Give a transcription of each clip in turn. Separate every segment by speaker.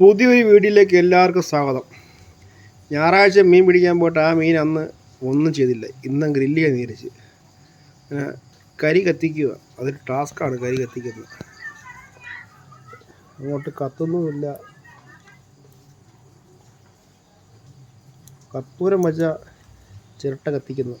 Speaker 1: പുതിയൊരു വീഡിയോയിലേക്ക് എല്ലാവർക്കും സ്വാഗതം. ഞായറാഴ്ച മീൻ പിടിക്കാൻ പോയിട്ട് ആ മീൻ അന്ന് ഒന്നും ചെയ്തില്ല. ഇന്നും ഗ്രില്ല് ചെയ്യാൻ നീരിച്ച്. കരി കത്തിക്കുക. അതൊരു ടാസ്ക്കാണ് കരി കത്തിക്കുന്നത്. അങ്ങോട്ട് കത്തുന്നുമില്ല. കർപ്പൂരം വച്ച ചിരട്ട കത്തിക്കുന്നു.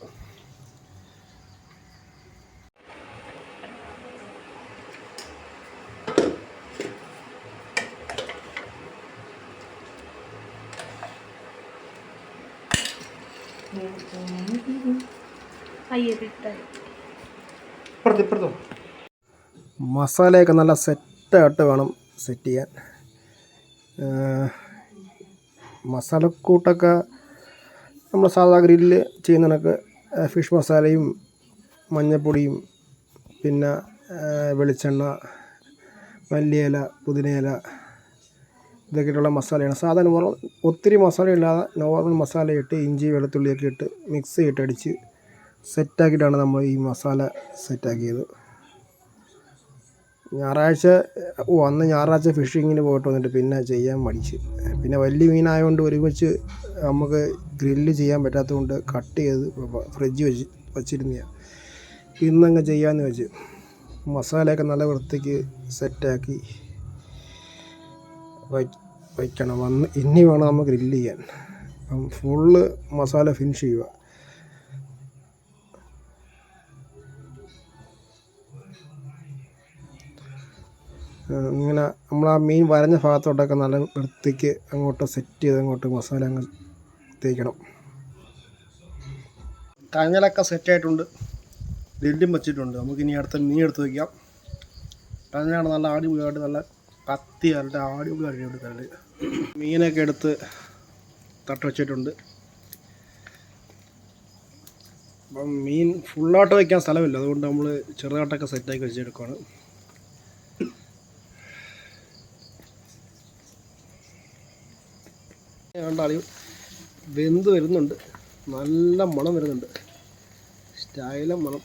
Speaker 1: മസാലയൊക്കെ നല്ല സെറ്റായിട്ട് വേണം സെറ്റ് ചെയ്യാൻ. മസാലക്കൂട്ടൊക്കെ നമ്മൾ സാധാ ഗ്രില്ല് ചെയ്യുന്നതിനൊക്കെ ഫിഷ് മസാലയും മഞ്ഞൾപ്പൊടിയും പിന്നെ വെളിച്ചെണ്ണ മല്ലിയില പുതിനയില ഇതൊക്കെയുള്ള മസാലയാണ്. സാധാരണ നോർമൽ ഒത്തിരി മസാല ഇല്ലാതെ നോർമൽ മസാല ഇട്ട് ഇഞ്ചി വെളുത്തുള്ളിയൊക്കെ ഇട്ട് മിക്സ് ചെയ്തിട്ട് അടിച്ച് സെറ്റാക്കിയിട്ടാണ് നമ്മൾ ഈ മസാല സെറ്റാക്കിയത്. ഞായറാഴ്ച ഓ അന്ന് ഞായറാഴ്ച ഫിഷിങ്ങിന് പോയിട്ട് വന്നിട്ട് പിന്നെ ചെയ്യാൻ മടിച്ച്. പിന്നെ വലിയ മീനായതുകൊണ്ട് ഒരുമിച്ച് നമുക്ക് ഗ്രില്ല് ചെയ്യാൻ പറ്റാത്തതുകൊണ്ട് കട്ട് ചെയ്ത് ഫ്രിഡ്ജ് വെച്ച് വച്ചിരുന്നതാണ് ഇന്നങ്ങ് ചെയ്യാമെന്ന് വെച്ച് മസാലയൊക്കെ നല്ല വൃത്തിക്ക് സെറ്റാക്കി വയ്ക്കണം. വന്ന് ഇനി വേണം നമ്മൾ ഗ്രില്ല് ചെയ്യാൻ. അപ്പം ഫുള്ള് മസാല ഫിനിഷ് ചെയ്യുക. ഇങ്ങനെ നമ്മൾ ആ മീൻ വരഞ്ഞ ഭാഗത്തോട്ടൊക്കെ നല്ല വൃത്തിക്ക് അങ്ങോട്ട് സെറ്റ് ചെയ്ത് അങ്ങോട്ട് മസാല അങ്ങ് തേക്കണം. കഞ്ഞലൊക്കെ സെറ്റായിട്ടുണ്ട് ഗ്രില്ലും വെച്ചിട്ടുണ്ട്. നമുക്കിനി അടുത്ത മീൻ എടുത്ത് വയ്ക്കാം കഞ്ഞാണ് നല്ല അടിപൊളിയായിട്ട് നല്ല കത്തി നല്ല അടിപൊളിയായിട്ട് എടുക്കാറ് മീനൊക്കെ എടുത്ത് തട്ട് വെച്ചിട്ടുണ്ട്. അപ്പം മീൻ ഫുള്ളായിട്ട് വയ്ക്കാൻ സ്ഥലമില്ല. അതുകൊണ്ട് നമ്മൾ ചെറുതായിട്ടൊക്കെ സെറ്റാക്കി വെച്ചെടുക്കുകയാണ് കണ്ടാളി വെന്ത് വരുന്നുണ്ട്. നല്ല മണം വരുന്നുണ്ട്. സ്റ്റൈലം മണം.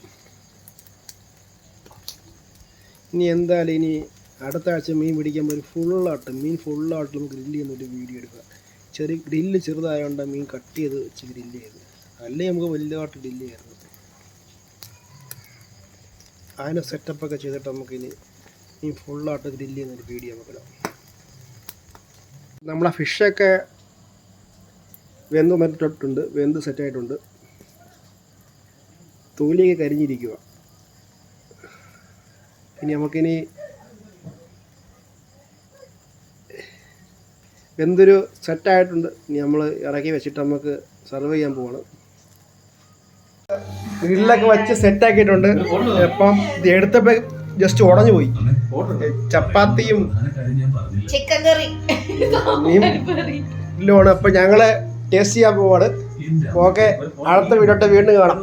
Speaker 1: ഇനി എന്തായാലും ഇനി അടുത്ത ആഴ്ച മീൻ പിടിക്കാൻ ഒരു ഫുള്ളായിട്ട് മീൻ ഫുള്ളായിട്ട് നമുക്ക് ഗ്രില്ല് ചെയ്യുന്നൊരു വീഡിയോ എടുക്കുക ചെറിയ ഗ്രില്ല് ചെറുതായതുകൊണ്ട് മീൻ കട്ട് ചെയ്ത് വെച്ച് ഗ്രില്ല് ചെയ്ത്. അല്ലെങ്കിൽ നമുക്ക് വലുതായിട്ട് ഗ്രില്ല് ചെയ്യായിരുന്നു അതിന് സെറ്റപ്പൊക്കെ ചെയ്തിട്ട് നമുക്കിനി ഈ ഫുള്ളായിട്ട് ഗ്രില്ല് ചെയ്യുന്നൊരു വീഡിയോ നമുക്ക് ഇടാം. നമ്മളെ ഫിഷൊക്കെ വെന്ത് മറ്റിട്ടുണ്ട് വെന്ത് സെറ്റായിട്ടുണ്ട് തൊലിയൊക്കെ കരിഞ്ഞിരിക്കുക ഇനി നമുക്കിനി വെന്തൊരു സെറ്റായിട്ടുണ്ട്. ഇനി നമ്മൾ ഇറക്കി വെച്ചിട്ട് നമുക്ക് സർവ് ചെയ്യാൻ പോവാണ്. ഗ്രില്ലൊക്കെ വെച്ച് സെറ്റാക്കിയിട്ടുണ്ട്. ഇപ്പം ഇത് എടുത്തപ്പോൾ ജസ്റ്റ് ഉടഞ്ഞു പോയി. ചപ്പാത്തിയും
Speaker 2: ചിക്കൻ കറി
Speaker 1: ഗ്രില്ലുമാണ് അപ്പം ഞങ്ങൾ ടേസ്റ്റ് ചെയ്യാൻ പോവാണ്. ഓക്കെ അടുത്ത വീടോട്ട് വീണ്ടും കാണാം.